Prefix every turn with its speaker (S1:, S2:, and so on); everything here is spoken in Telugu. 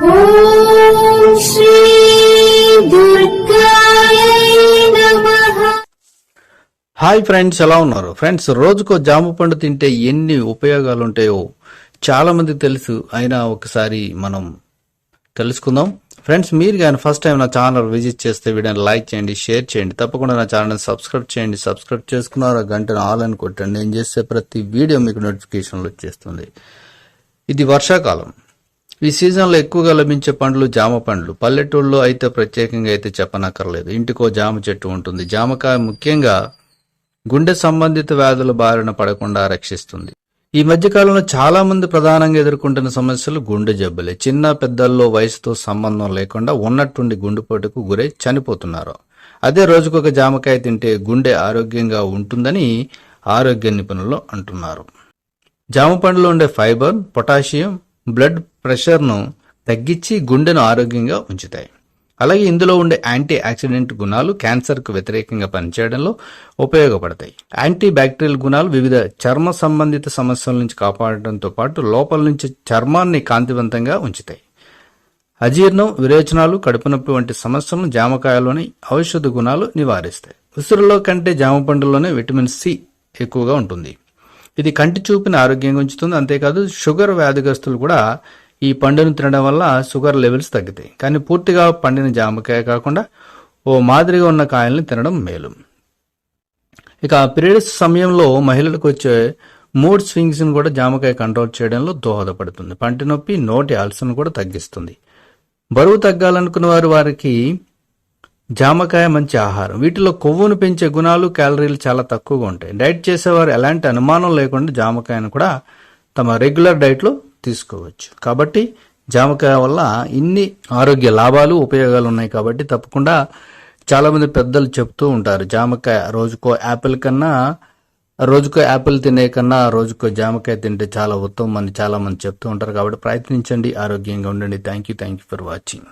S1: హాయ్ ఫ్రెండ్స్ ఎలా ఉన్నారు? ఫ్రెండ్స్ రోజుకో జామ పండు తింటే ఎన్ని ఉపయోగాలు ఉంటాయో చాలా మంది తెలుసు. అయినా ఒకసారి మనం తెలుసుకుందాం. ఫ్రెండ్స్ మీరు కానీ ఫస్ట్ టైం నా ఛానల్ విజిట్ చేస్తే వీడియోని లైక్ చేయండి షేర్ చేయండి. తప్పకుండా నా ఛానల్ సబ్స్క్రైబ్ చేయండి. సబ్స్క్రైబ్ చేసుకున్నారా గంటను ఆల్ అని కొట్టండి. నేను చేసే ప్రతి వీడియో మీకు నోటిఫికేషన్లు వచ్చేస్తుంది. ఇది వర్షాకాలం. ఈ సీజన్లో ఎక్కువగా లభించే పండ్లు జామ పండ్లు. పల్లెటూళ్ళలో అయితే ప్రత్యేకంగా అయితే చెప్పనక్కర్లేదు. ఇంటికో జామ చెట్టు ఉంటుంది. జామకాయ ముఖ్యంగా గుండె సంబంధిత వ్యాధుల బారిన పడకుండా రక్షిస్తుంది. ఈ మధ్యకాలంలో చాలా మంది ప్రధానంగా ఎదుర్కొంటున్న సమస్యలు గుండె జబ్బులే. చిన్న పెద్దల్లో వయసుతో సంబంధం లేకుండా ఉన్నట్టుండి గుండెపోటుకు గురై చనిపోతున్నారు. అదే రోజుకొక జామకాయ తింటే గుండె ఆరోగ్యంగా ఉంటుందని ఆరోగ్య నిపుణులు అంటున్నారు. జామ పండులో ఉండే ఫైబర్ పొటాషియం బ్లడ్ ప్రెషర్ను తగ్గించి గుండెను ఆరోగ్యంగా ఉంచుతాయి. అలాగే ఇందులో ఉండే యాంటీ ఆక్సిడెంట్ గుణాలు క్యాన్సర్కు వ్యతిరేకంగా పనిచేయడంలో ఉపయోగపడతాయి. యాంటీ బ్యాక్టీరియల్ గుణాలు వివిధ చర్మ సంబంధిత సమస్యల నుంచి కాపాడటంతో పాటు లోపల నుంచి చర్మాన్ని కాంతివంతంగా ఉంచుతాయి. అజీర్ణం విరేచనాలు కడుపు నొప్పి వంటి సమస్యలను జామకాయలోని ఔషధ గుణాలు నివారిస్తాయి. ఉసిరిలో కంటే జామ పండులోనే విటమిన్ సి ఎక్కువగా ఉంటుంది. ఇది కంటి చూపుని ఆరోగ్యంగా ఉంచుతుంది. అంతేకాదు షుగర్ వ్యాధిగ్రస్తులు కూడా ఈ పండును తినడం వల్ల షుగర్ లెవెల్స్ తగ్గుతాయి. కానీ పూర్తిగా పండిన జామకాయ కాకుండా ఓ మాదిరిగా ఉన్న కాయల్ని తినడం మేలు. ఇక పీరియడ్స్ సమయంలో మహిళలకు వచ్చే మూడ్ స్వింగ్స్ని కూడా జామకాయ కంట్రోల్ చేయడంలో దోహదపడుతుంది. పంటి నొప్పి నోటి అల్సర్ను కూడా తగ్గిస్తుంది. బరువు తగ్గాలనుకున్న వారు వారికి జామకాయ మంచి ఆహారం. వీటిలో కొవ్వును పెంచే గుణాలు క్యాలరీలు చాలా తక్కువగా ఉంటాయి. డైట్ చేసేవారు ఎలాంటి అనుమానం లేకుండా జామకాయను కూడా తమ రెగ్యులర్ డైట్లో తీసుకోవచ్చు. కాబట్టి జామకాయ వల్ల ఇన్ని ఆరోగ్య లాభాలు ఉపయోగాలు ఉన్నాయి కాబట్టి తప్పకుండా చాలామంది పెద్దలు చెప్తూ ఉంటారు జామకాయ రోజుకో యాపిల్ కన్నా రోజుకో యాపిల్ తినే కన్నా రోజుకో జామకాయ తింటే చాలా ఉత్తమం అని చాలామంది చెప్తూ ఉంటారు కాబట్టి ప్రయత్నించండి ఆరోగ్యంగా ఉండండి. Thank you thank you for watching